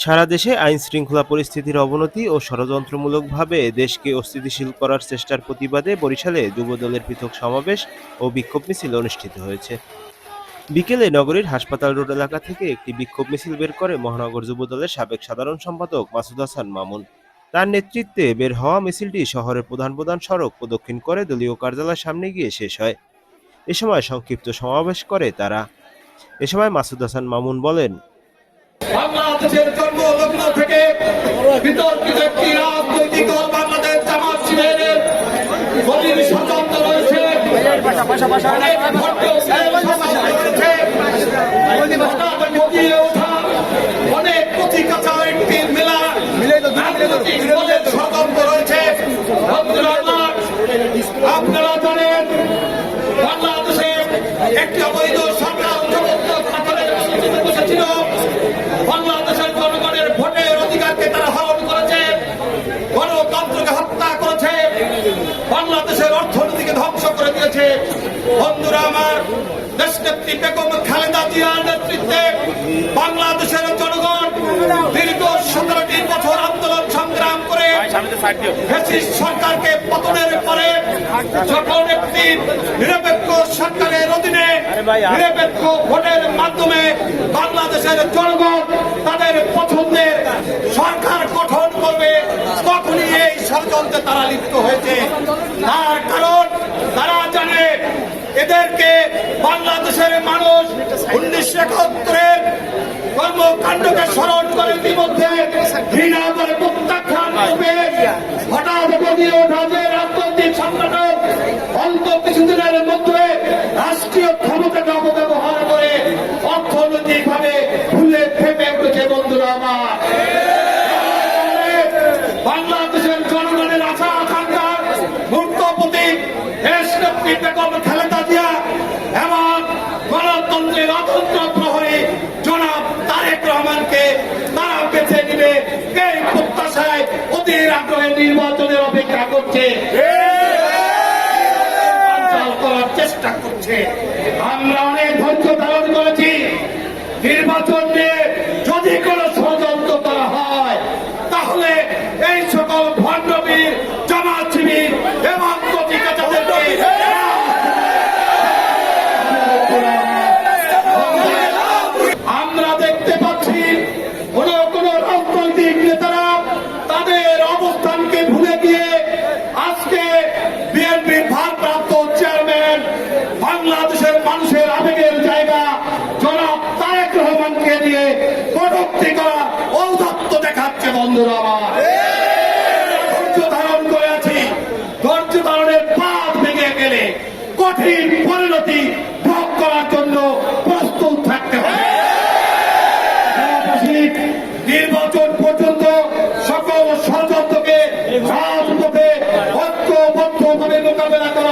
সারা দেশে আইন শৃঙ্খলা পরিস্থিতির অবনতি ও ষড়যন্ত্রমূলকভাবে দেশকে অস্থিতিশীল করার চেষ্টার প্রতিবাদে বরিশালে যুবদলের পৃথক সমাবেশ ও বিক্ষোভ মিছিল অনুষ্ঠিত হয়েছে। বিকেলে নগরীর হাসপাতাল রোড এলাকা থেকে একটি বিক্ষোভ মিছিল বের করে মহানগর যুবদলের সাবেক সাধারণ সম্পাদক মাসুদ হাসান মামুন। তার নেতৃত্বে বের হওয়া মিছিলটি শহরের প্রধান প্রধান সড়ক প্রদক্ষিণ করে দলীয় কার্যালয়ের সামনে গিয়ে শেষ হয়। এ সময় সংক্ষিপ্ত সমাবেশ করে তারা। এ সময় মাসুদ হাসান মামুন বলেন বাংলাদেশের জন্মলগ্ন থেকে বিতর্কিত একটি রাজনৈতিক দল বাংলাদেশ জামাত শিবিরের গভীর ষড়যন্ত্র রয়েছে অনেক কচিকাঁচা একটি মেলা। রাজনৈতিক দলের ষড়যন্ত্র রয়েছে। আপনারা জানেন, বাংলাদেশে একটি অবৈধ সরকার চমৎকার শাসনের রাজনীতিতে বসেছিল বাংলাদেশের জনগণের ভোটের অধিকারকে তারা হরণ করেছে গণতন্ত্রকে হত্যা করেছে বাংলাদেশের অর্থনীতিকে ধ্বংস করে দিয়েছে বন্ধুরা আমার দেশনেত্রী বেগম খালেদা জিয়ার নেতৃত্বে বাংলাদেশের জনগণ দীর্ঘ সতেরোটি বছর আন্দোলন সংগ্রাম করে সরকারকে পতনের পরে যখন একটি নিরপেক্ষ সরকারের অধীনে নিরপেক্ষ ভোটের মাধ্যমে বাংলাদেশের জনগণ তাদের পছন্দের সরকার গঠন করবে তখনই এই ষড়যন্ত্রে তারা লিপ্ত হয়েছে। তার কারণ তারা জানে এদেরকে বাংলাদেশের মানুষ উনিশশো একাত্তরের কর্মকাণ্ডকে স্মরণ করে ইতিমধ্যে ঘৃণা করে প্রত্যাখ্যান করবে। হঠাৎ গতিয়ে ওঠা যে রাজনৈতিক সংগঠন অল্প কিছুদিনের মধ্যে রাষ্ট্রীয় ক্ষমতাকে অপব্যবহার করে অর্থনৈতিকভাবে ভুলে ফেপে উঠেছে বন্ধুরা আমার। বাংলাদেশের জনগণের আশা আকাঙ্ক্ষার মুক্ত প্রতীক দেশ নেত্রী এবং গণতন্ত্রের অতন্ত্র প্রহরী জনাব তারেক রহমানকে তারা বেছে নিবে। এই প্রত্যাশায় অতির আগ্রহে নির্বাচনের অপেক্ষা করছে? করার চেষ্টা করছে। আমরা অনেক ধৈর্য ধারণ করেছি। নির্বাচন নিয়ে বাংলাদেশের মানুষের আবেগের জায়গা। জনাব তারেক রহমানকে দিয়ে কটক্তি করা ঔদত্ত দেখাচ্ছে বন্ধুরা আমার। পরিণতি ভোগ করার জন্য প্রস্তুত থাকতে হবে। নির্বাচন পর্যন্ত সকল ষড়যন্ত্রকে রাজপথে ঐক্যবদ্ধভাবে মোকাবেলা করা